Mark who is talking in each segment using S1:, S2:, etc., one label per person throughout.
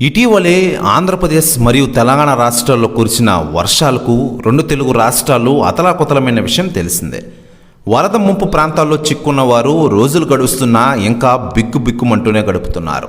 S1: ఇటీవలే ఆంధ్రప్రదేశ్ మరియు తెలంగాణ రాష్ట్రాల్లో కురిసిన వర్షాలకు రెండు తెలుగు రాష్ట్రాలు అతలాకుతలమైన విషయం తెలిసిందే. వరద ముంపు ప్రాంతాల్లో చిక్కున్న వారు రోజులు గడుస్తున్నా ఇంకా బిక్కు బిక్కుమంటూనే గడుపుతున్నారు.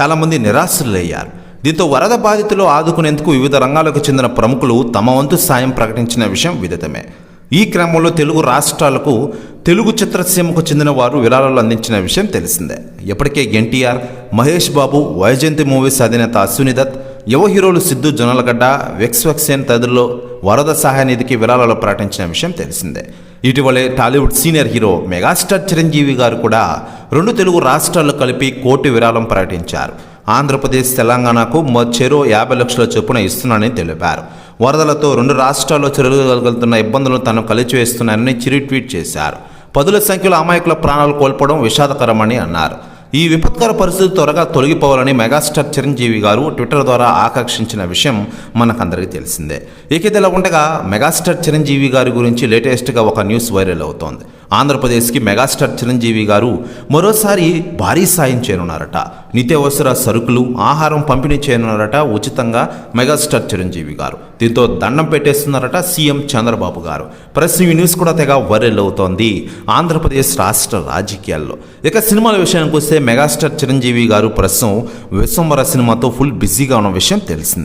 S1: చాలామంది నిరాశలయ్యారు. దీంతో వరద బాధితులు ఆదుకునేందుకు వివిధ రంగాలకు చెందిన ప్రముఖులు తమ వంతు సాయం ప్రకటించిన విషయం విదితమే. ఈ క్రమంలో తెలుగు రాష్ట్రాలకు తెలుగు చిత్రసీమకు చెందిన వారు విరాళాలు అందించిన విషయం తెలిసిందే. ఇప్పటికే ఎన్టీఆర్ మహేష్ బాబు వైజయంతి మూవీస్ అధినేత అశ్విని దత్ యువ హీరోలు సిద్ధు జొన్నలగడ్డ వెక్స్ వెక్సేన్ తదిలో వరద సహాయ నిధికి విరాళాలు ప్రకటించిన విషయం తెలిసిందే. ఇటీవలే Tollywood senior hero megastar Chiranjeevi garu కూడా రెండు తెలుగు రాష్ట్రాలు కలిపి కోటి విరాళం ప్రకటించారు. ఆంధ్రప్రదేశ్ తెలంగాణకు మొ- చెరో యాభై లక్షల చొప్పున ఇస్తున్నానని తెలిపారు. వరదలతో రెండు రాష్ట్రాల్లో చెరుగలుగుతున్న ఇబ్బందులను తను కలిచివేస్తున్నానని చిరు ట్వీట్ చేశారు. పదుల సంఖ్యలో అమాయకుల ప్రాణాలు కోల్పోవడం విషాదకరమని అన్నారు. ఈ విపత్కర పరిస్థితి త్వరగా తొలగిపోవాలని మెగాస్టార్ చిరంజీవి గారు ట్విట్టర్ ద్వారా ఆకర్షించిన విషయం మనకందరికీ తెలిసిందే. ఇక ఇలా ఉండగా మెగాస్టార్ చిరంజీవి గారి గురించి లేటెస్ట్గా ఒక న్యూస్ వైరల్ అవుతోంది. ఆంధ్రప్రదేశ్కి మెగాస్టార్ చిరంజీవి గారు మరోసారి భారీ సాయం చేయనున్నారట. నిత్యావసర సరుకులు ఆహారం పంపిణీ చేయనున్నారట ఉచితంగా మెగాస్టార్ చిరంజీవి గారు. దీంతో దండం పెట్టేస్తున్నారట సీఎం చంద్రబాబు గారు. ప్రస్తుతం ఈ న్యూస్ కూడా తెగ వైరల్ అవుతోంది ఆంధ్రప్రదేశ్ రాష్ట్ర రాజకీయాల్లో. ఇక సినిమాల విషయానికి వస్తే మెగాస్టార్ చిరంజీవి గారు ప్రస్తుతం విశ్వంబర సినిమాతో ఫుల్ బిజీగా ఉన్న విషయం తెలిసింది.